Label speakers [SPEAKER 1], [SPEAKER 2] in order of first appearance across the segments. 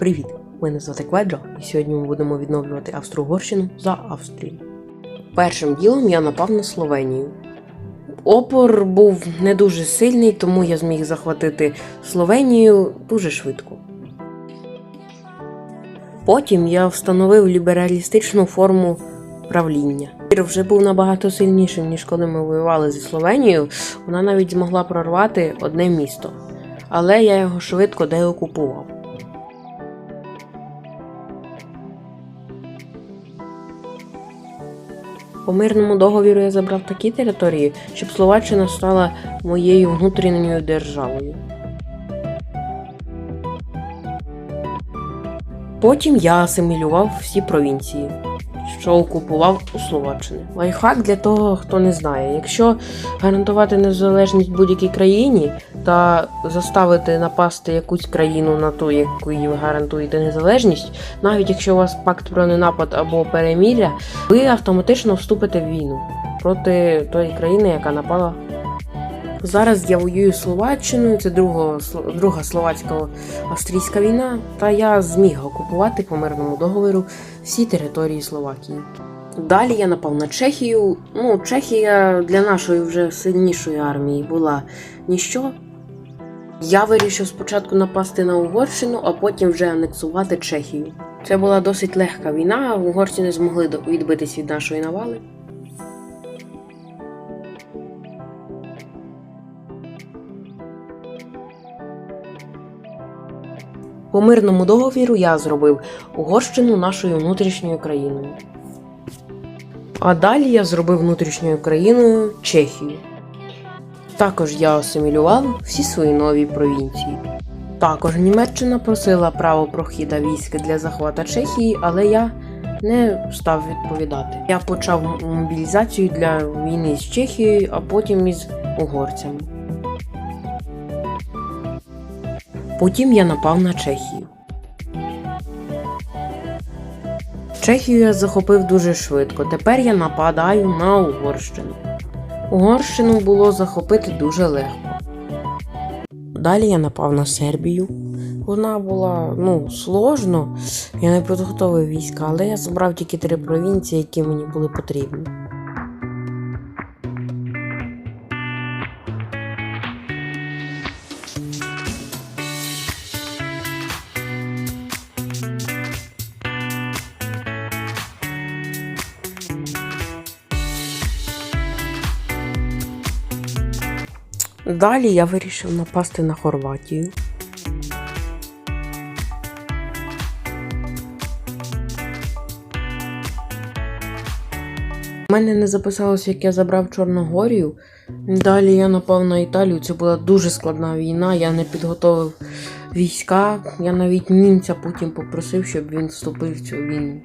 [SPEAKER 1] Привіт! Мене звати Кведро, і сьогодні ми будемо відновлювати Австро-Угорщину за Австрію. Першим ділом я напав на Словенію. Опор був не дуже сильний, тому я зміг захватити Словенію дуже швидко. Потім я встановив лібералістичну форму правління. Вже був набагато сильнішим, ніж коли ми воювали зі Словенією. Вона навіть змогла прорвати одне місто. Але я його швидко деокупував. По мирному договіру я забрав такі території, щоб Словаччина стала моєю внутрішньою державою. Потім я асимілював всі провінції, що окупував у Словаччині. Лайфхак для того, хто не знає. Якщо гарантувати незалежність будь-якій країні та заставити напасти якусь країну на ту, яку ви гарантуєте незалежність, навіть якщо у вас пакт про ненапад або переміря, ви автоматично вступите в війну проти тої країни, яка напала. Зараз я воюю з Словаччиною, це друга, друга словацько-австрійська війна, та я зміг окупувати по мирному договору всі території Словакії. Далі я напав на Чехію. Ну, Чехія для нашої вже сильнішої армії була ніщо. Я вирішив спочатку напасти на Угорщину, а потім вже анексувати Чехію. Це була досить легка війна, угорці не змогли відбитись від нашої навали. По мирному договіру я зробив Угорщину нашою внутрішньою країною. А далі я зробив внутрішньою країною Чехію. Також я асимілював всі свої нові провінції. Також Німеччина просила право прохіда військ для захвата Чехії, але я не став відповідати. Я почав мобілізацію для війни з Чехією, а потім із угорцями. Потім я напав на Чехію. Чехію я захопив дуже швидко. Тепер я нападаю на Угорщину. Угорщину було захопити дуже легко. Далі я напав на Сербію. Вона була ну, сложно. Я не підготовив війська, але я забрав тільки три провінції, які мені були потрібні. Далі я вирішив напасти на Хорватію. У мене не записалося, як я забрав Чорногорію. Далі я напав на Італію. Це була дуже складна війна. Я не підготовив війська. Я навіть німця потім попросив, щоб він вступив в цю війну.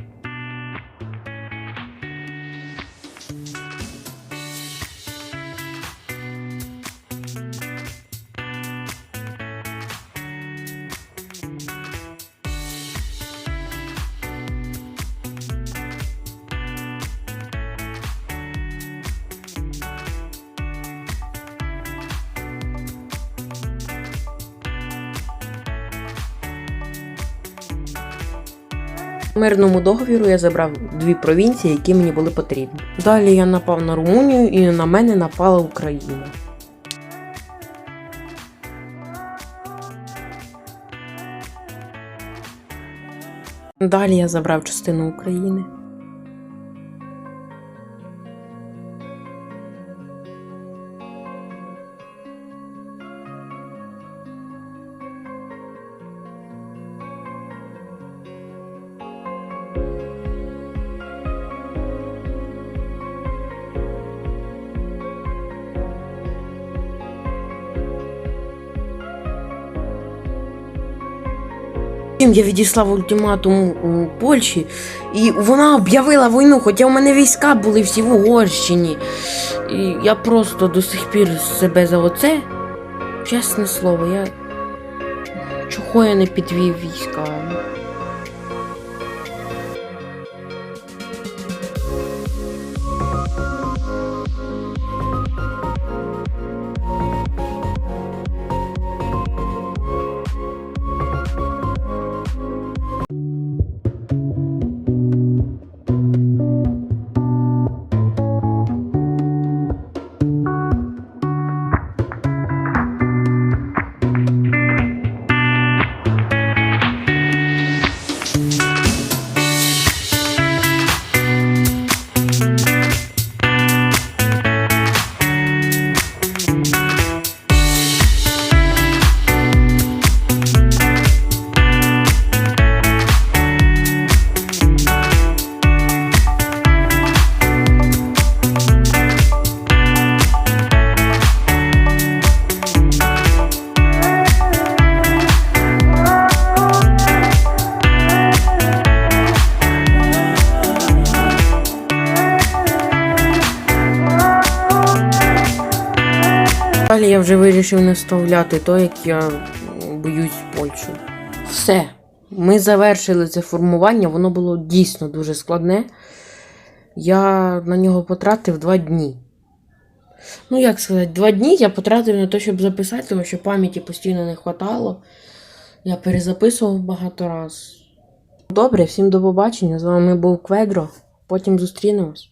[SPEAKER 1] Мирному договіру я забрав дві провінції, які мені були потрібні. Далі я напав на Румунію і на мене напала Україна. Далі я забрав частину України. Потім я відіслав ультиматум у Польщі, і вона об'явила війну, хоча в мене війська були всі в Угорщині. І я просто до сих пір себе за оце. Чесне слово, я. Чого я не підвів війська? Далі я вже вирішив не вставляти то, як я боюсь Польщу. Все. Ми завершили це формування, воно було дійсно дуже складне. Я на нього потратив два дні. Ну, як сказати, два дні я потратив на те, щоб записати, тому що пам'яті постійно не хватало. Я перезаписував багато раз. Добре, всім до побачення. З вами був Кведро. Потім зустрінемось.